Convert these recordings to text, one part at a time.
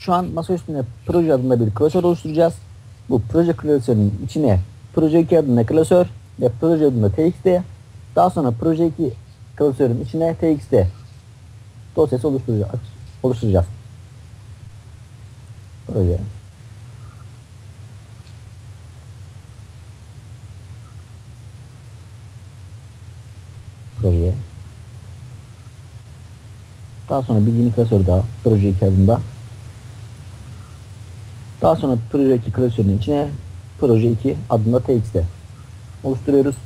Şu an masa üstünde proje adında bir klasör oluşturacağız. Bu proje klasörünün içine proje 2 adında klasör ve proje adında txt. Daha sonra proje 2 klasörün içine txt dosyası oluşturacağız. oluşturacağız. Proje. Proje. Daha sonra bir yeni klasör daha proje 2 adında. Daha sonra proje 2 klasörünün içine proje 2 adında txt oluşturuyoruz.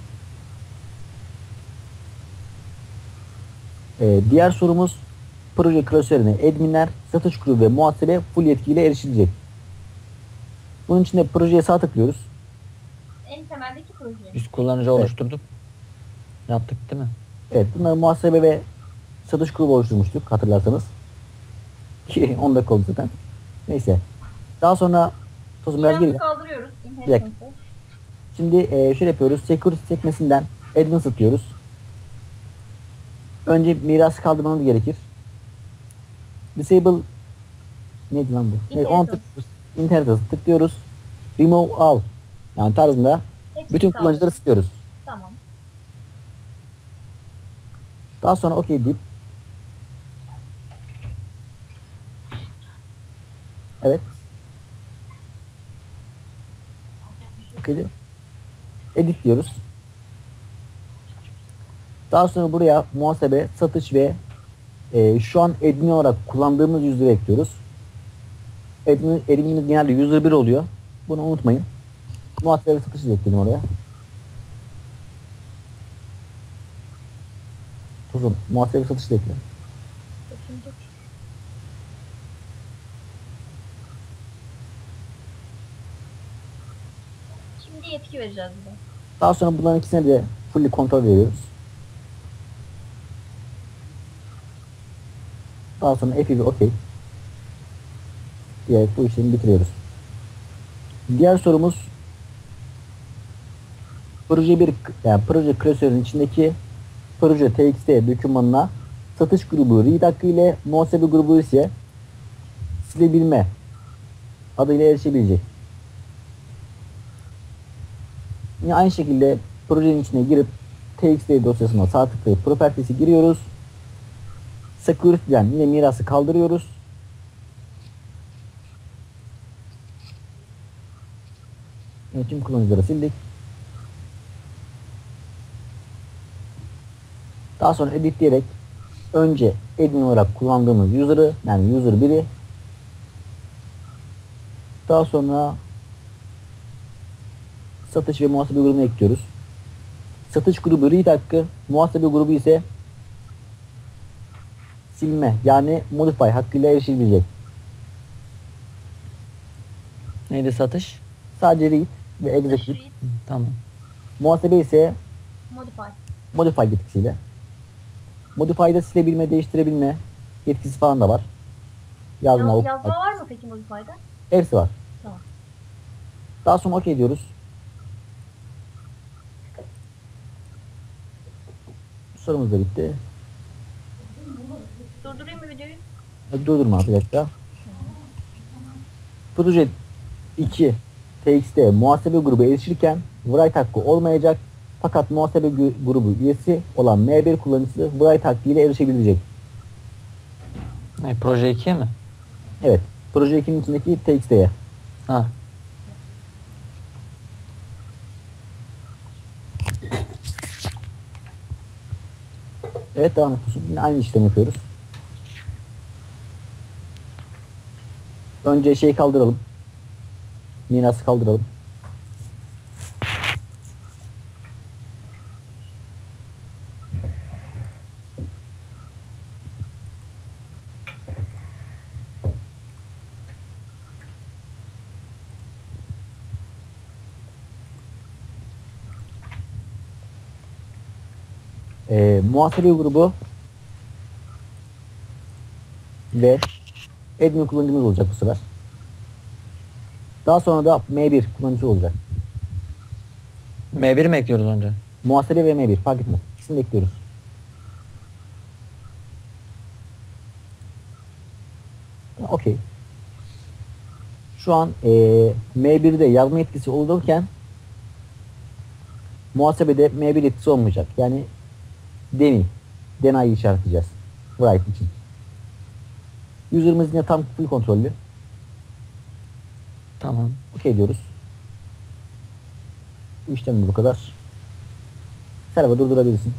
Ee, diğer sorumuz proje klasörüne adminler, satış grubu ve muhasebe full yetkiyle erişilecek. Bunun için de projeye sağ tıklıyoruz. En temeldeki proje. Biz kullanıcı oluşturduk. Yaptık değil mi? Evet bunları muhasebe ve satış grubu oluşturmuştuk hatırlarsanız. Ki 10 dakika oldu zaten. Neyse. Daha sonra tosun biraz geri. kaldırıyoruz. dakika. Şimdi e, şöyle yapıyoruz. Security sekmesinden admin diyoruz. Önce mirası kaldırmamız gerekir. Disable neydi lan bu? Ne, on Inheritance. tıklıyoruz. Inheritance tıklıyoruz. Remove all. Yani tarzında Hepsini bütün kaldır. kullanıcıları sıkıyoruz. Tamam. Daha sonra OK deyip Evet. OK diyor. Edit diyoruz. Daha sonra buraya muhasebe, satış ve e, şu an admin olarak kullandığımız yüzleri ekliyoruz. Admin, adminimiz genelde user 1 oluyor. Bunu unutmayın. Muhasebe ve satışı da ekledim oraya. Uzun. Muhasebe ve satışı Şimdi yetki vereceğiz bize. Daha sonra bunların ikisine de fully kontrol veriyoruz. Daha sonra F ve OK diyerek bu işlemi bitiriyoruz. Diğer sorumuz proje bir yani proje klasörünün içindeki proje txt dokümanına satış grubu read hakkı ile muhasebe grubu ise silebilme adıyla erişebilecek. Yine aynı şekilde projenin içine girip txt dosyasına sağ tıklayıp properties'i giriyoruz. Security'den yine mirası kaldırıyoruz. Yine tüm kullanıcıları sildik. Daha sonra edit diyerek önce admin olarak kullandığımız user'ı yani user 1'i daha sonra satış ve muhasebe grubunu ekliyoruz. Satış grubu read hakkı, muhasebe grubu ise silme yani modify hakkıyla erişilecek. Neydi satış? Sadece read ve execute. Tamam. Muhasebe ise modify. modify yetkisiyle. Modify'da silebilme, değiştirebilme yetkisi falan da var. Yazma, yazma var mı peki modify'da? hepsi var. Tamam. Daha sonra OK diyoruz. Sorumuz da bitti. Durdurayım mı videoyu? Hadi Durdurma bir dakika. Proje 2 TXT muhasebe grubu erişirken write hakkı olmayacak fakat muhasebe grubu üyesi olan M1 kullanıcısı write hakkı ile erişebilecek. Ne, proje 2'ye mi? Evet. Proje 2'nin içindeki TXT'ye. Ha. Evet devam ediyorsun. Yine aynı işlemi yapıyoruz. Önce şeyi kaldıralım. Mirası kaldıralım. Ee, muhasebe grubu ve admin kullanıcımız olacak bu sefer. Daha sonra da M1 kullanıcı olacak. M1 mi ekliyoruz önce? Muhasebe ve M1 fark etmez. İkisini de ekliyoruz. Okey. şu an eee M1'de yazma etkisi olurken muhasebede M1 etkisi olmayacak. Yani deni, denayı işaretleyeceğiz. Write için. User'ımız yine tam full kontrollü. Tamam. Okey diyoruz. Bu işlem bu kadar. Server durdurabilirsin.